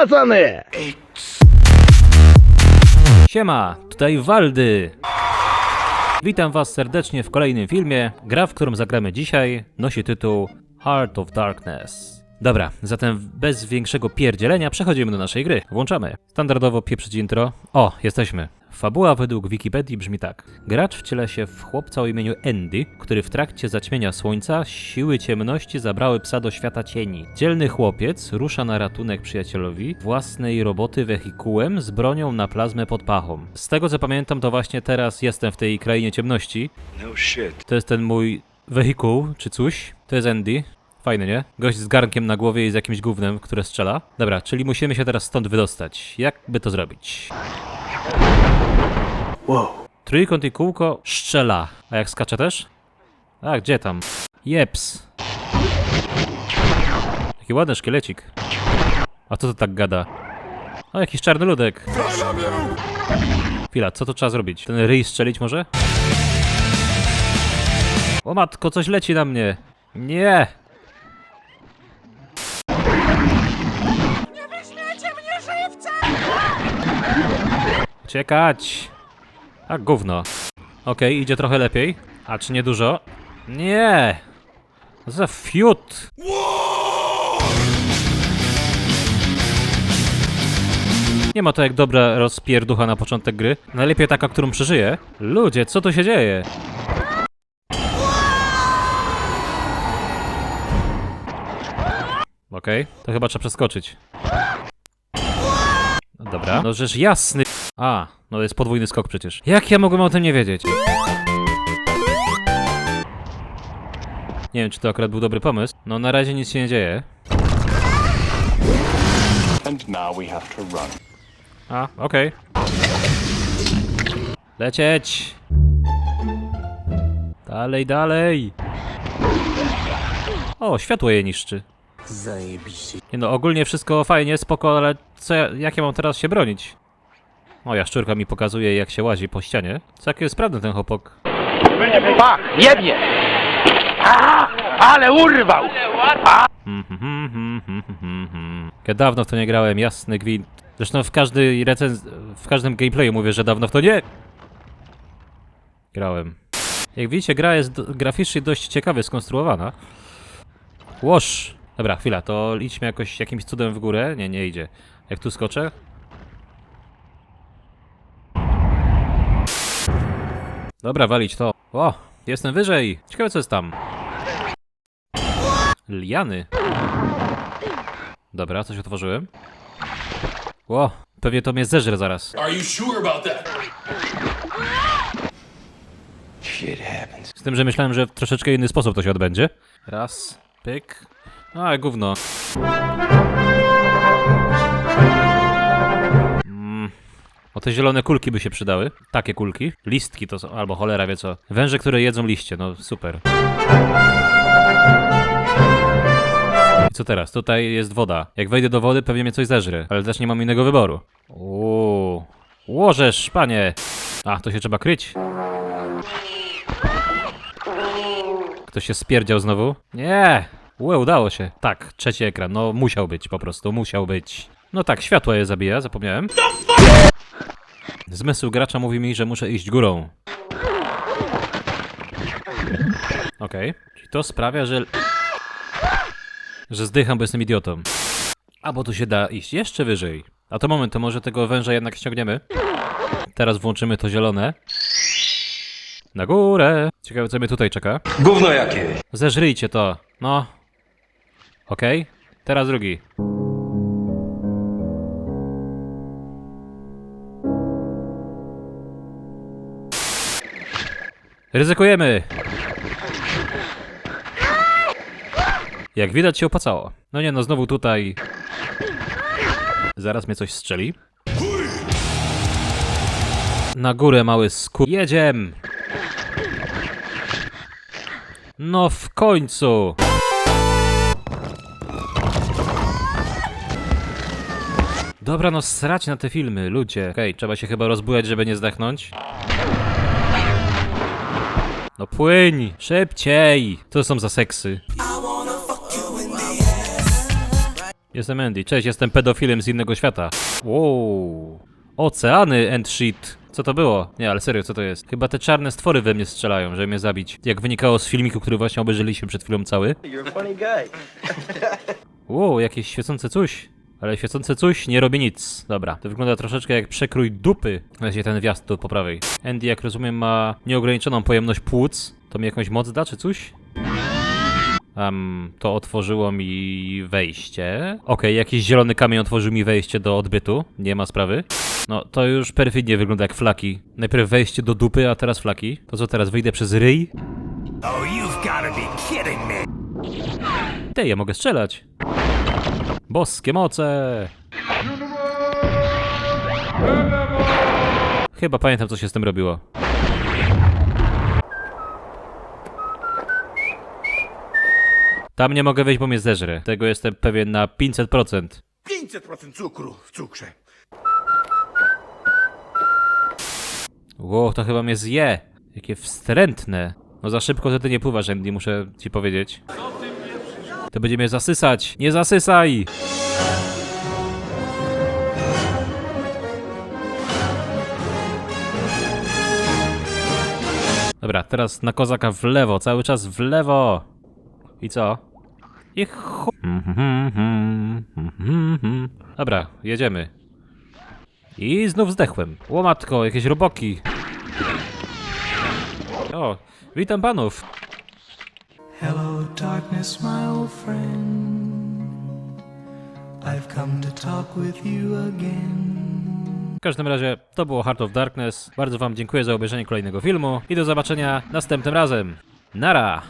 pacany! Siema, tutaj Waldy. Witam was serdecznie w kolejnym filmie. Gra, w którą zagramy dzisiaj, nosi tytuł Heart of Darkness. Dobra, zatem bez większego pierdzielenia przechodzimy do naszej gry. Włączamy. Standardowo pieprzyć intro. O, jesteśmy. Fabuła według Wikipedii brzmi tak. Gracz wciela się w chłopca o imieniu Andy, który w trakcie zaćmienia słońca siły ciemności zabrały psa do świata cieni. Dzielny chłopiec rusza na ratunek przyjacielowi własnej roboty wehikułem z bronią na plazmę pod pachą. Z tego co pamiętam, to właśnie teraz jestem w tej krainie ciemności. No shit. To jest ten mój wehikuł, czy coś. To jest Andy. Fajny, nie? Gość z garnkiem na głowie i z jakimś gównem, które strzela. Dobra, czyli musimy się teraz stąd wydostać. Jak by to zrobić? Wow. Trójkąt i kółko szczela. A jak skacze też? A, gdzie tam? Jeps. Jaki ładny szkielecik. A co to tak gada? O, jakiś czarny ludek. Chwila, co to trzeba zrobić? Ten ryj strzelić może? O matko, coś leci na mnie. Nie! Uciekać! A gówno. Okej, idzie trochę lepiej. A czy nie dużo? Nie! Za fiut! Nie ma to jak dobra rozpierducha na początek gry. Najlepiej taka, którą przeżyję. Ludzie, co tu się dzieje? Okej, to chyba trzeba przeskoczyć. Dobra. No żeż jasny. A, no jest podwójny skok przecież. Jak ja mogłem o tym nie wiedzieć? Nie wiem, czy to akurat był dobry pomysł. No na razie nic się nie dzieje. And now we have to run. A, okej. Lecieć! Dalej, dalej! O, światło je niszczy. Nie no, ogólnie wszystko fajnie, spoko, ale co ja, jak ja mam teraz się bronić? O, jaszczurka mi pokazuje jak się łazi po ścianie. Całkiem sprawny ten chłopak. Pach, jebnie! A, ale urwał! Ja dawno w to nie grałem, jasny gwint. Zresztą w każdej recenz... w każdym gameplayu mówię, że dawno w to nie... Grałem. Jak widzicie, gra jest graficznie dość ciekawie skonstruowana. Łoż! Dobra, chwila, to idźmy jakoś jakimś cudem w górę. Nie, nie idzie. Jak tu skoczę? Dobra, walić to. O, jestem wyżej. Ciekawe co jest tam. Liany. Dobra, coś otworzyłem. Ło, pewnie to mnie zeżre zaraz. Are you sure about that? Shit happens. Z tym, że myślałem, że w troszeczkę inny sposób to się odbędzie. Raz, pyk. A, gówno. O te zielone kulki by się przydały. Takie kulki. Listki to są, albo cholera wie co. Węże, które jedzą liście, no super. I co teraz? Tutaj jest woda. Jak wejdę do wody, pewnie mnie coś zeżre, ale też nie mam innego wyboru. Uuu. Łożesz, panie! A, to się trzeba kryć. Ktoś się spierdział znowu? Nie! Łe, udało się. Tak, trzeci ekran. No, musiał być po prostu, musiał być. No tak, światło je zabija, zapomniałem. Zmysł gracza mówi mi, że muszę iść górą. Okej. Czyli to sprawia, że... Że zdycham, bo jestem idiotą. A, bo tu się da iść jeszcze wyżej. A to moment, to może tego węża jednak ściągniemy? Teraz włączymy to zielone. Na górę! Ciekawe, co mnie tutaj czeka. Gówno jakie. Zeżryjcie to. No. Okej. Teraz drugi. Ryzykujemy. Jak widać się opłacało. No nie no, znowu tutaj. Zaraz mnie coś strzeli. Na górę mały sku... Jedziem! No w końcu! Dobra, no srać na te filmy, ludzie. Okej, trzeba się chyba rozbujać, żeby nie zdechnąć. No płyń! Szybciej! Co to są za seksy? Jestem Andy. Cześć, jestem pedofilem z innego świata. Wow. Oceany and shit. Co to było? Nie, ale serio, co to jest? Chyba te czarne stwory we mnie strzelają, żeby mnie zabić. Jak wynikało z filmiku, który właśnie obejrzeliśmy przed chwilą cały. Wow, jakieś świecące coś. Ale świecące coś nie robi nic. Dobra, to wygląda troszeczkę jak przekrój dupy. Weźcie ten wjazd tu po prawej. Andy, jak rozumiem, ma nieograniczoną pojemność płuc. To mi jakąś moc da, czy coś? Um, to otworzyło mi wejście. Okej, jakiś zielony kamień otworzył mi wejście do odbytu. Nie ma sprawy. No, to już perfidnie wygląda jak flaki. Najpierw wejście do dupy, a teraz flaki. To co teraz, wyjdę przez ryj? Oh, you've gotta be kidding me. Ty, ja mogę strzelać. Boskie moce! Chyba pamiętam, co się z tym robiło. Tam nie mogę wejść, bo mnie zeżre. Tego jestem pewien na 500%. 500% cukru w cukrze. Ło, to chyba mnie zje. Jakie wstrętne. No za szybko wtedy nie pływasz, Andy, muszę ci powiedzieć. To będzie mnie zasysać. Nie zasysaj! Dobra, teraz na kozaka w lewo, cały czas w lewo. I co? I. Dobra, jedziemy. I znów zdechłem. Łomatko, jakieś roboki. O, witam panów. Darkness, my old friend. I've come to talk with you again. W każdym razie to było Heart of Darkness. Bardzo wam dziękuję za obejrzenie kolejnego filmu i do zobaczenia następnym razem. Nara!